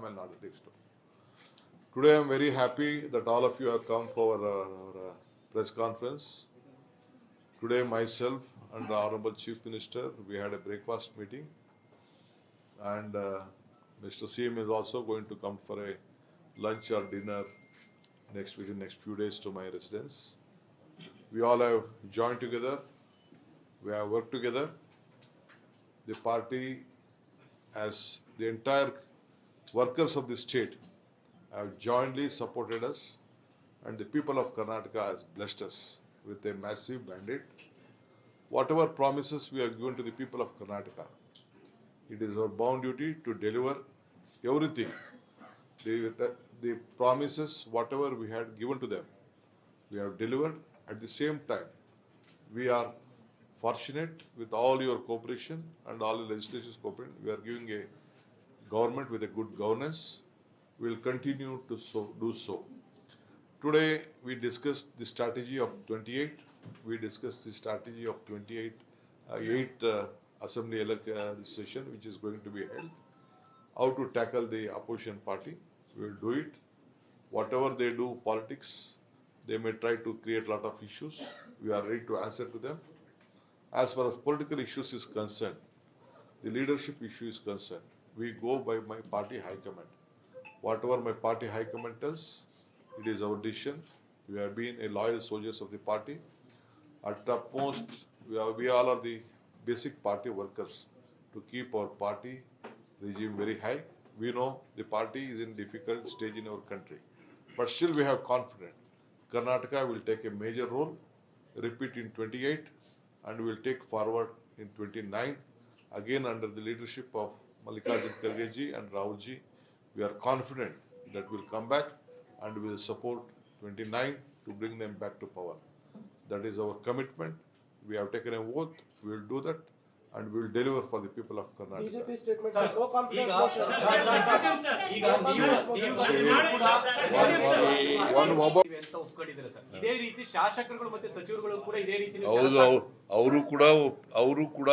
Tamil Nadu district. Today I am very happy that all of you have come for our, our uh, press conference. Today myself and the Honorable Chief Minister, we had a breakfast meeting and uh, Mr. CM is also going to come for a lunch or dinner next within next few days to my residence. We all have joined together. We have worked together. The party, as the entire workers of the state, have jointly supported us, and the people of Karnataka has blessed us with a massive mandate. Whatever promises we have given to the people of Karnataka, it is our bound duty to deliver everything. The, the promises, whatever we had given to them, we have delivered. At the same time, we are fortunate with all your cooperation and all the legislation's cooperation. We are giving a government with a good governance. We will continue to so, do so. Today, we discussed the strategy of 28. We discussed the strategy of 28, uh, 8 uh, assembly uh, session, which is going to be held. How to tackle the opposition party. We will do it. Whatever they do, politics, they may try to create a lot of issues. We are ready to answer to them. As far as political issues is concerned, the leadership issue is concerned, we go by my party high command. Whatever my party high command tells, it is our decision. We have been a loyal soldiers of the party. At topmost, we, are, we all are the basic party workers to keep our party regime very high. We know the party is in difficult stage in our country, but still we have confidence. Karnataka will take a major role, repeat in 28, and will take forward in 29. Again, under the leadership of Mallikarjun Kharge ji and Rahul ji, we are confident that we'll come back and will support 29 to bring them back to power. That is our commitment. We have taken an oath. We will do that, and we will deliver for the people of Karnataka. BJP statement sir, no ಈಗ confidence motion ಈಗ ನೀವು ನೀವು ಕೂಡ One, one, one mobile. ಅಂತ ಒಪ್ಕೊಂಡಿದ್ದೀರಾ sir ಇದೇ ರೀತಿ ಶಾಸಕರುಗಳು ಮತ್ತೆ ಸಚಿವರುಗಳು ಕೂಡ ಇದೇ ರೀತಿ ನೀವು ಹೌದು ಕೆಲಸ- ಅವರು ಕೂಡ ಅವರು ಕೂಡ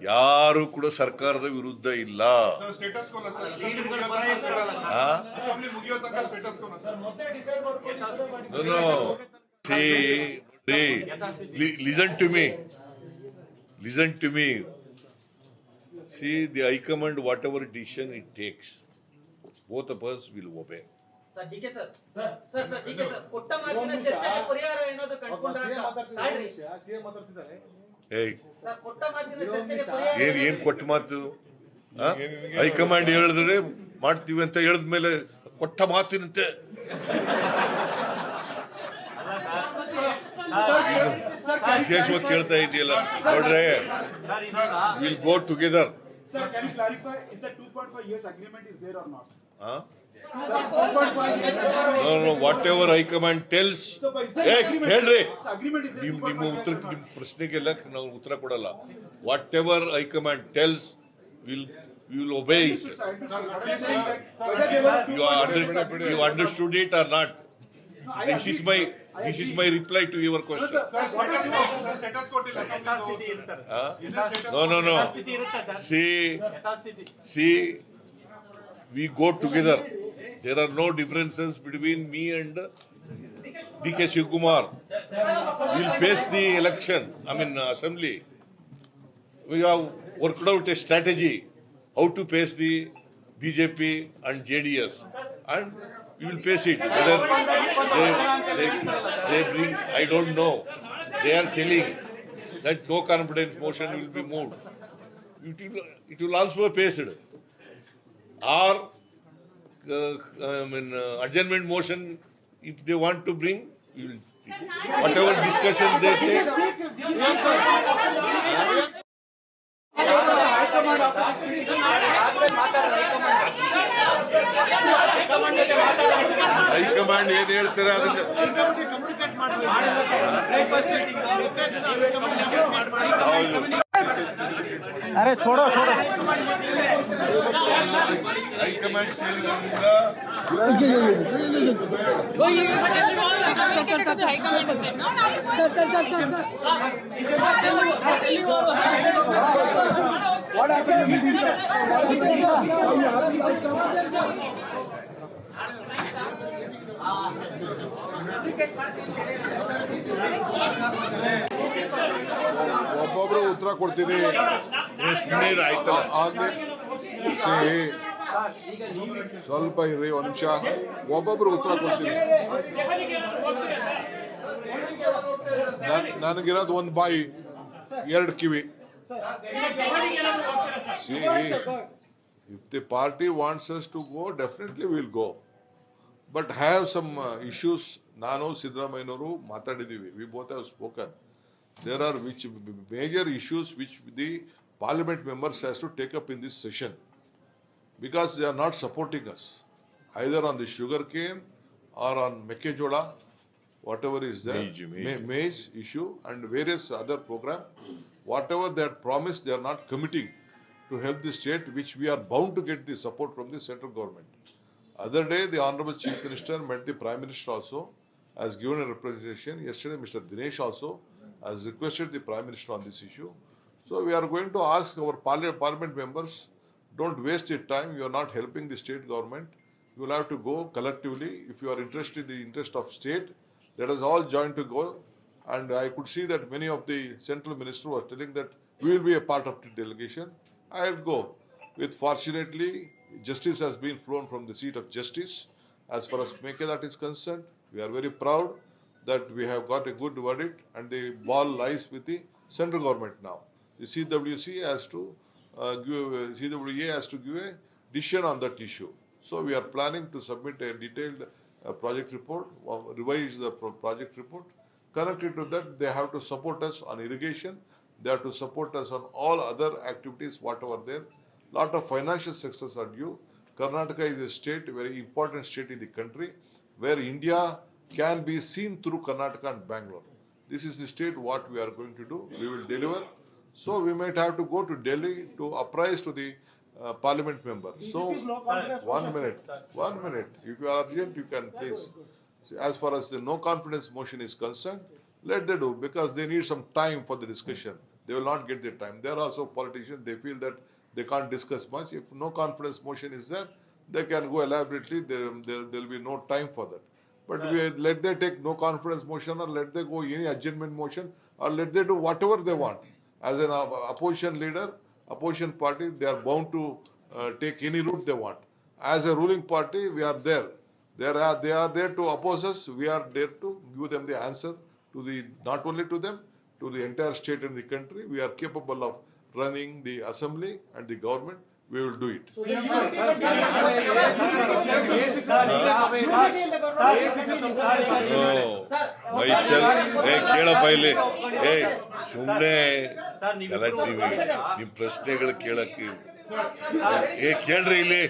ಯಾರು ಕೂಡ ಸರ್ಕಾರದ ವಿರುದ್ಧ ಇಲ್ಲ. Listen to me listen to me see the high command whatever decision it takes both of us will obey sir. Sir sir. Sir sir ಪರಿಹಾರ ಏನಾದ್ರು ಸರ್ ಸಿಎಂ ಮಾತಾಡ್ತಿದ್ದಾರೆ. ಪರಿಹಾರ ಏನ್ ಏನ್ ಕೊಟ್ಟ ಮಾತು? ಹೈಕಮಾಂಡ್ ಹೇಳಿದ್ರೆ ಮಾಡ್ತೀವಿ ಅಂತ ಹೇಳಿದ್ಮೇಲೆ ಕೊಟ್ಟ ಮಾತಿನಂತೆ. ವಿಶೇಷವಾಗಿ ಕೇಳ್ತಾ ಇದೆಯಲ್ಲ ನೋಡ್ರೆ will go together sir can clarify is the the 2.5 years agreement is there are not? No no whatever high command tells ಹೇಳ್ರಿ. ನಿಮ್ ನಿಮ್ಮ ಉತ್ತರ ನಿಮ್ಮ ಪ್ರಶ್ನೆಗೆ ಪ್ರಶ್ನೆಗೆಲ್ಲ ನಾವು ಉತ್ತರ ಕೊಡಲ್ಲ. Whatever high command tells will will obey you understand you understood it or not this is my this is my reply to your question no no no see see we go together. There are no differences between me and DK Shivkumar we'll face the election I mean uh, assembly. We have worked out a strategy how to face the BJP and JDS and we will face it. Whether they, they, they bring I don't know. They are telling that no confidence motion will be moved. It will, it will also be faced or uh, I mean uh, adjournment motion if they want to bring we will whatever discussion they take high command ಏನ್ ಹೇಳ್ತಾರೆ ಅದನ್ನ ಹೌದು ಅರೆ ಛೋಡೋ ಛೋಡೋ high command ಸೇರಿದ್ರಿಂದ what happen ಒಬ್ಬೊಬ್ರು ಉತ್ತರ ಕೊಡ್ತೀನಿ ಸುಮ್ಮನೆ ಆಯ್ತಲ್ಲ ಆದ್ರೆ see, ಸ್ವಲ್ಪ ಇರ್ರಿ ಒಂದ್ ನಿಮಿಷ. ಒಬ್ಬೊಬ್ರು ಉತ್ತರ ಕೊಡ್ತೀನಿ ನನ್- ನನಗಿರೋದು ಒಂದ್ ಬಾಯಿ ಎರಡು ಕಿವಿ. ಸಿಹಿ if the party wants us to go, definitely will go but have some issues ನಾನು ಸಿದ್ದರಾಮಯ್ಯನವರು ಮಾತಾಡಿದ್ದೀವಿ, we both have spoken there are which major issues which the parliament members has to take up in this session. Because they are not supporting us, either on the sugar cane or on Mekejola, whatever is there. Maize, maize. Ma- maize issue and various other program. Whatever they had promised, they are not committing to help the state, which we are bound to get the support from the central government. Other day, the Honorable Chief Minister met the Prime Minister also, has given a representation. Yesterday, Mr. Dinesh also has requested the Prime Minister on this issue. So we are going to ask our parliament members, don't waste your time, you are not helping the state government. You will have to go collectively, if you are interested in the interest of state, let us all join to go. And I could see that many of the central minister was telling that we will be a part of the delegation. I'll go. With fortunately, justice has been flown from the seat of justice. As far as Mekedat is concerned, we are very proud that we have got a good verdict and the ball lies with the central government now. The CWC has to uh, give, CWA has to give a decision on that issue. So we are planning to submit a detailed uh, project report, uh, revise the pro- project report. Connected to that, they have to support us on irrigation, they have to support us on all other activities, whatever there. Lot of financial sectors are due. Karnataka is a state, very important state in the country, where India can be seen through Karnataka and Bangalore. This is the state what we are going to do, we will deliver. So we might have to go to Delhi to apprise to the uh, parliament members. So, BJP is no confidence one motion, minute, one minute, if you are urgent, you can please. See, As far as the no confidence motion is concerned, let they do, because they need some time for the discussion. They will not get the time. They are also politicians, they feel that they can't discuss much. If no confidence motion is there, they can go elaborately, there, there, there'll be no time for that. But we, let they take no confidence motion or let they go any adjournment motion or let they do whatever they want As an op- opposition leader, opposition party, they are bound to uh, take any route they want. As a ruling party, we are there. They are, they are there to oppose us, we are there to give them the answer to the, not only to them, to the entire state and the country. We are capable of running the assembly and the government, we will do it. Sir myself ಏ ಕೇಳಪ್ಪ ಇಲ್ಲಿ ಏ ಸುಮ್ಮನೆ sir, ನೀವಿಬ್ರು- ಗಲಾಟೆ ನೀವು ನಿಮ್ ಪ್ರಶ್ನೆಗಳು ಕೇಳಕ್ಕೆ ಏ ಕೇಳ್ರಿ ಇಲ್ಲಿ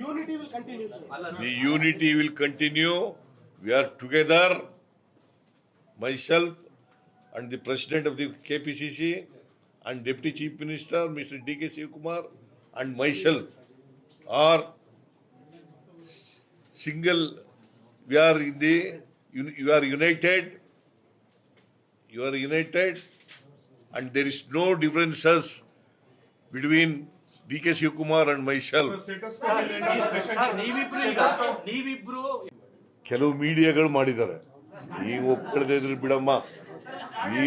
Unity will continue, sir. The unity will continue we are together myself and the president of the KPCC and deputy chief minister mister D K Shivakumar and myself are single we are in the you- you are united you are united and there is no differences between dk shivakumar and myself. Sir, ನೀವಿಬ್ರು ಈಗ ಕೆಲವು ಮೀಡಿಯಾಗಳು ಮಾಡಿದ್ದಾರೆ. ನೀವು ಒಪ್ಕೊಳ್ಳದೆ ಇದ್ರೆ ಬಿಡಮ್ಮ. ನೀ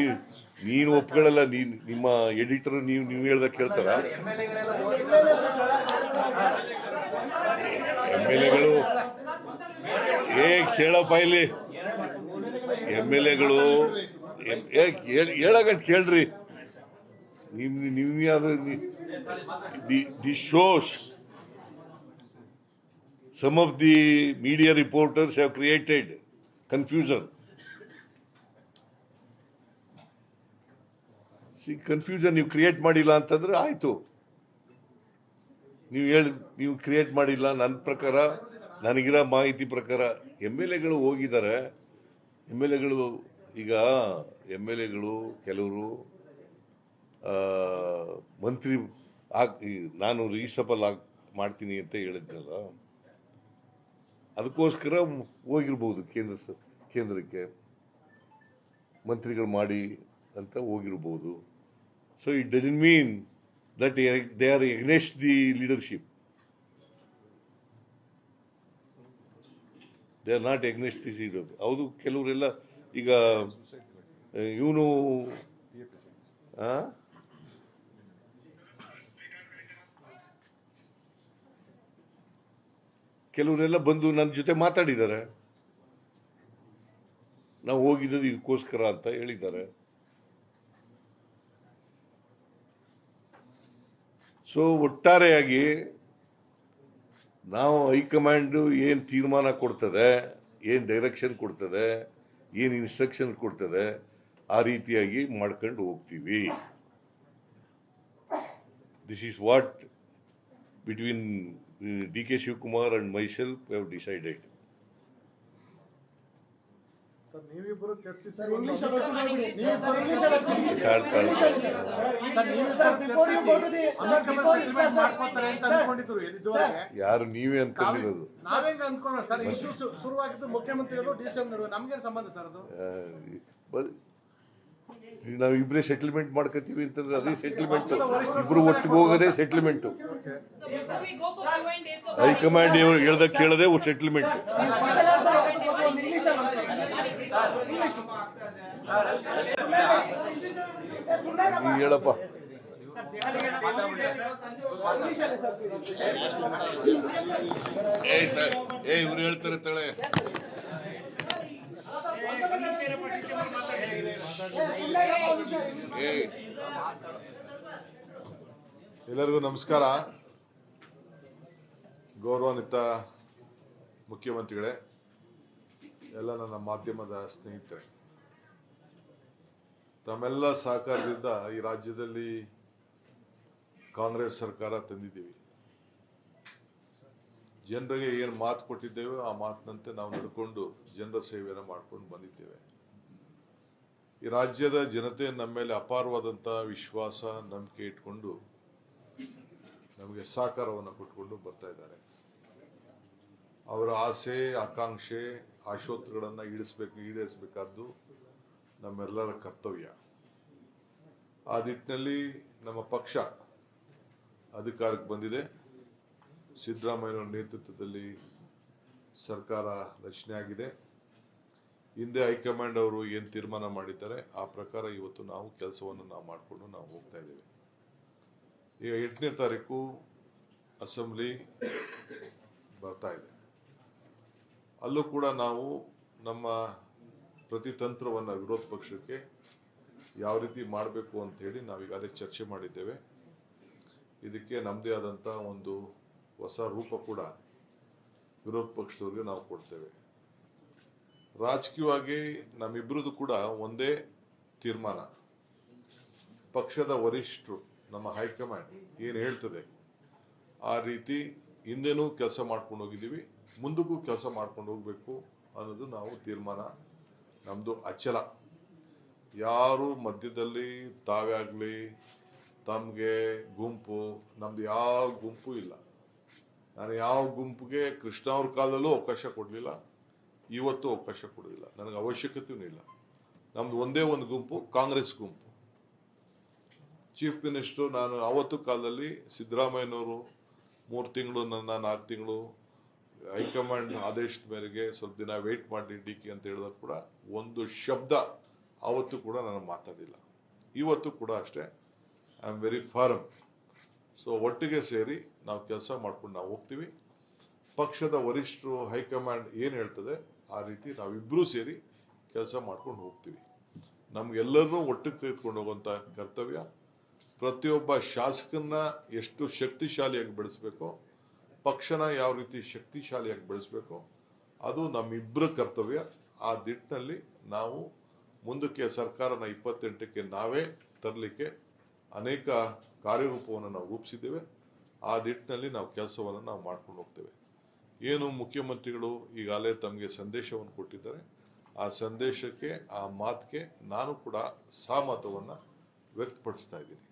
ನೀನು ಒಪ್ಕೊಳ್ಳಲ್ಲ ನೀನ್ ನಿಮ್ಮ ಎಡಿಟರ್ ನೀವು ನೀವು ಹೇಳ್ದ ಕೇಳ್ತಾರ? ಎಂ ಎಲ್ ಎಗಳು ಏ ಕೇಳಪ್ಪ ಇಲ್ಲಿ. ಎಂ ಎಲ್ ಎಗಳು ಹೇಳಗಂಟ್ ಕೇಳ್ರಿ. ನಿಮ್ ನಿಮ್ಮ ಯಾವ್ದು the the shows. Some of the media reporters have created confusion. Confusion ನೀವು ಕ್ರಿಯೇಟ್ ಮಾಡಿಲ್ಲ ಅಂತಂದ್ರೆ ಆಯ್ತು. ನೀವು ಹೇಳಿ, ನೀವು ಕ್ರಿಯೇಟ್ ಮಾಡಿಲ್ಲ ನನ್ನ ಪ್ರಕಾರ, ನನಗಿರೋ ಮಾಹಿತಿ ಪ್ರಕಾರ ಎಂ ಎಲ್ ಎಗಳು ಹೋಗಿದ್ದಾರೆ. ಎಂ ಎಲ್ ಎಗಳು ಈಗ ಎಂ ಎಲ್ ಎಗಳು ಕೆಲವರು ಮಂತ್ರಿ ಆಗ್ ನಾನು ರೀಸಬಲ್ ಆಗ್ ಮಾಡ್ತೀನಿ ಅಂತ ಹೇಳಿದ್ನಲ್ಲ, ಅದಕ್ಕೋಸ್ಕರ ಹೋಗಿರ್ಬೋದು ಕೇಂದ್ರ ಸ, ಕೇಂದ್ರಕ್ಕೆ. ಮಂತ್ರಿಗಳು ಮಾಡಿ ಅಂತ ಹೋಗಿರ್ಬೋದು. So it doesn't mean that they are against the leadership they are not against the seat ಹೌದು, ಕೆಲವರೆಲ್ಲ ಈಗ ಇವನು ಕೆಲವರೆಲ್ಲ ಬಂದು ನನ್ನ ಜೊತೆ ಮಾತಾಡಿದ್ದಾರೆ. ನಾವು ಹೋಗಿದ್ದು ಇದಕ್ಕೋಸ್ಕರ ಅಂತ ಹೇಳಿದ್ದಾರೆ. ಸೊ ಒಟ್ಟಾರೆಯಾಗಿ ನಾವು ಹೈಕಮಾಂಡು ಏನು ತೀರ್ಮಾನ ಕೊಡ್ತದೆ, ಏನು ಡೈರೆಕ್ಷನ್ ಕೊಡ್ತದೆ ಏನು ಇನ್ಸ್ಟ್ರಕ್ಷನ್ ಕೊಡ್ತದೆ, ಆ ರೀತಿಯಾಗಿ ಮಾಡ್ಕೊಂಡು ಹೋಗ್ತೀವಿ. This is what between D K Shivakumar and myself have decided ಅದು ನೀವೇ ಬ- ನಾವು ಇಬ್ಬರೇ ಸೆಟ್ಲ್ಮೆಂಟ್ ಮಾಡ್ಕೋತೀವಿ ಅಂತಂದ್ರೆ ಅದೇ ಸೆಟ್ಲ್ಮೆಂಟ್ ಇಬ್ರು ಒಟ್ಟಿಗೆ ಹೋಗೋದೇ ಸೆಟ್ಲ್ಮೆಂಟ್ ಹೈಕಮಾಂಡ್ ಹೇಳ್ದ ಕೇಳದೆ ಸೆಟಲ್ಮೆಂಟ್ special answer ಕೊಟ್ಟು ಒಂದು ಒಂದು ಇಂಗ್ಲಿಷ್ ಅಲ್ಲಿ ಒಂದು ಸ್ವಲ್ಪ. ಇಂಗ್ಲಿಷ್. ಏ, ಸುಮ್ನಿರಪ್ಪ. ನೀ ಹೇಳಪ್ಪ. ಏ ಇವ್ರು ಹೇಳ್ತಾರೆ ತಳೆ. ಎಲ್ಲರಿಗೂ ನಮಸ್ಕಾರ. ಗೌರವಾನ್ವಿತ ಮುಖ್ಯಮಂತ್ರಿಗಳೇ ಎಲ್ಲ ನನ್ನ ಮಾಧ್ಯಮದ ಸ್ನೇಹಿತರೆ. ತಮ್ಮೆಲ್ಲ ಸಹಕಾರದಿಂದ ಈ ರಾಜ್ಯದಲ್ಲಿ ಕಾಂಗ್ರೆಸ್ ಸರ್ಕಾರ ತಂದಿದ್ದೀವಿ. ಜನರಿಗೆ ಏನು ಮಾತು ಕೊಟ್ಟಿದ್ದೇವೆ ಆ ಮಾತಿನಂತೆ ನಾವು ನಡ್ಕೊಂಡು ಜನರ ಸೇವೆಯನ್ನು ಮಾಡ್ಕೊಂಡು ಬಂದಿದ್ದೇವೆ. ಈ ರಾಜ್ಯದ ಜನತೆ ನಮ್ಮ ಮೇಲೆ ಅಪಾರವಾದಂಥ ವಿಶ್ವಾಸ, ನಂಬಿಕೆ ಇಟ್ಕೊಂಡು ನಮಗೆ ಸಹಕಾರವನ್ನು ಕೊಟ್ಕೊಂಡು ಬರ್ತಾ ಇದ್ದಾರೆ. ಅವರ ಆಸೆ, ಆಕಾಂಕ್ಷೆ, ಆಶೋತ್ತರಗಳನ್ನು ಈಡಿಸ್ಬೇಕು ಈಡೇರಿಸಬೇಕಾದ್ದು ನಮ್ಮೆಲ್ಲರ ಕರ್ತವ್ಯ. ಆ ನಿಟ್ಟಿನಲ್ಲಿ ನಮ್ಮ ಪಕ್ಷ ಅಧಿಕಾರಕ್ಕೆ ಬಂದಿದೆ. ಸಿದ್ದರಾಮಯ್ಯನವರ ನೇತೃತ್ವದಲ್ಲಿ ಸರ್ಕಾರ ರಚನೆ ಆಗಿದೆ. ಹಿಂದೆ ಹೈಕಮಾಂಡ್ ಅವರು ಏನು ತೀರ್ಮಾನ ಮಾಡಿದ್ದಾರೆ, ಆ ಪ್ರಕಾರ ಇವತ್ತು ನಾವು ಕೆಲಸವನ್ನು ನಾವು ಮಾಡಿಕೊಂಡು ನಾವು ಹೋಗ್ತಾ ಇದ್ದೇವೆ. ಈಗ ಎಂಟನೇ ತಾರೀಕು ಅಸೆಂಬ್ಲಿ ಬರ್ತಾ ಇದೆ. ಅಲ್ಲೂ ಕೂಡ ನಾವು ನಮ್ಮ ಪ್ರತಿತಂತ್ರವನ್ನು ವಿರೋಧ ಪಕ್ಷಕ್ಕೆ ಯಾವ ರೀತಿ ಮಾಡಬೇಕು ಅಂತ ಹೇಳಿ ನಾವೀಗಾಗಲೇ ಚರ್ಚೆ ಮಾಡಿದ್ದೇವೆ. ಇದಕ್ಕೆ ನಮ್ಮದೇ ಆದಂಥ ಒಂದು ಹೊಸ ರೂಪ ಕೂಡ ವಿರೋಧ ಪಕ್ಷದವ್ರಿಗೆ ನಾವು ಕೊಡ್ತೇವೆ. ರಾಜಕೀಯವಾಗಿ ನಮ್ಮಿಬ್ಬರದು ಕೂಡ ಒಂದೇ ತೀರ್ಮಾನ. ಪಕ್ಷದ ವರಿಷ್ಠರು, ನಮ್ಮ ಹೈಕಮಾಂಡ್ ಏನು ಹೇಳ್ತದೆ, ಆ ರೀತಿ ಹಿಂದೆನೂ ಕೆಲಸ ಮಾಡ್ಕೊಂಡು ಹೋಗಿದ್ದೀವಿ, ಮುಂದಕ್ಕೂ ಕೆಲಸ ಮಾಡ್ಕೊಂಡು ಹೋಗಬೇಕು ಅನ್ನೋದು ನಾವು ತೀರ್ಮಾನ ನಮ್ಮದು ಅಚಲ. ಯಾರು ಮಧ್ಯದಲ್ಲಿ ತಾವೇ ಆಗಲಿ, ತಮಗೆ ಗುಂಪು, ನಮ್ದು ಯಾವ ಗುಂಪು ಇಲ್ಲ. ನಾನು ಯಾವ ಗುಂಪಿಗೆ ಕೃಷ್ಣ ಅವ್ರ ಕಾಲದಲ್ಲೂ ಅವಕಾಶ ಕೊಡಲಿಲ್ಲ, ಇವತ್ತು ಅವಕಾಶ ಕೊಡೋದಿಲ್ಲ. ನನಗೆ ಅವಶ್ಯಕತೆಯೂ ಇಲ್ಲ. ನಮ್ದು ಒಂದೇ ಒಂದು ಗುಂಪು, ಕಾಂಗ್ರೆಸ್ ಗುಂಪು. ಚೀಫ್ ಮಿನಿಸ್ಟರ್ ನಾನು ಆವತ್ತು ಕಾಲದಲ್ಲಿ ಸಿದ್ದರಾಮಯ್ಯನವರು ಮೂರು ತಿಂಗಳು ನನ್ನ ನಾಲ್ಕು ತಿಂಗಳು ಹೈಕಮಾಂಡ್ ಆದೇಶದ ಮೇರೆಗೆ ಸ್ವಲ್ಪ ದಿನ ವೇಟ್ ಮಾಡಿ ಡಿ ಕೆ ಅಂತ ಹೇಳಿದಾಗ ಕೂಡ ಒಂದು ಶಬ್ದ ಆವತ್ತು ಕೂಡ ನಾನು ಮಾತಾಡಿಲ್ಲ. ಇವತ್ತು ಕೂಡ ಅಷ್ಟೇ I am very firm so ಒಟ್ಟಿಗೆ ಸೇರಿ ನಾವು ಕೆಲಸ ಮಾಡ್ಕೊಂಡು ನಾವು ಹೋಗ್ತೀವಿ. ಪಕ್ಷದ ವರಿಷ್ಠರು, ಹೈಕಮಾಂಡ್ ಏನು ಹೇಳ್ತದೆ, ಆ ರೀತಿ ನಾವಿಬ್ಬರೂ ಸೇರಿ ಕೆಲಸ ಮಾಡ್ಕೊಂಡು ಹೋಗ್ತೀವಿ. ನಮಗೆಲ್ಲರನ್ನೂ ಒಟ್ಟಿಗೆ ತೆಗೆದುಕೊಂಡು ಹೋಗುವಂಥ ಕರ್ತವ್ಯ. ಪ್ರತಿಯೊಬ್ಬ ಶಾಸಕನ್ನ ಎಷ್ಟು ಶಕ್ತಿಶಾಲಿಯಾಗಿ ಬೆಳೆಸಬೇಕೋ ಪಕ್ಷನ ಯಾವ ರೀತಿ ಶಕ್ತಿಶಾಲಿಯಾಗಿ ಬೆಳೆಸಬೇಕು, ಅದು ನಮ್ಮಿಬ್ಬರ ಕರ್ತವ್ಯ. ಆ ದಿಟ್ಟಿನಲ್ಲಿ ನಾವು ಮುಂದಕ್ಕೆ ಸರ್ಕಾರನ ಇಪ್ಪತ್ತೆಂಟಕ್ಕೆ ನಾವೇ ತರಲಿಕ್ಕೆ ಅನೇಕ ಕಾರ್ಯರೂಪವನ್ನು ನಾವು ರೂಪಿಸಿದ್ದೇವೆ. ಆ ದಿಟ್ಟಿನಲ್ಲಿ ನಾವು ಕೆಲಸವನ್ನು ನಾವು ಮಾಡ್ಕೊಂಡು ಹೋಗ್ತೇವೆ. ಏನು ಮುಖ್ಯಮಂತ್ರಿಗಳು ಈಗಾಗಲೇ ತಮಗೆ ಸಂದೇಶವನ್ನು ಕೊಟ್ಟಿದ್ದಾರೆ, ಆ ಸಂದೇಶಕ್ಕೆ, ಆ ಮಾತಿಗೆ ನಾನು ಕೂಡ ಸಹಮತವನ್ನು ವ್ಯಕ್ತಪಡಿಸ್ತಾ ಇದ್ದೀನಿ.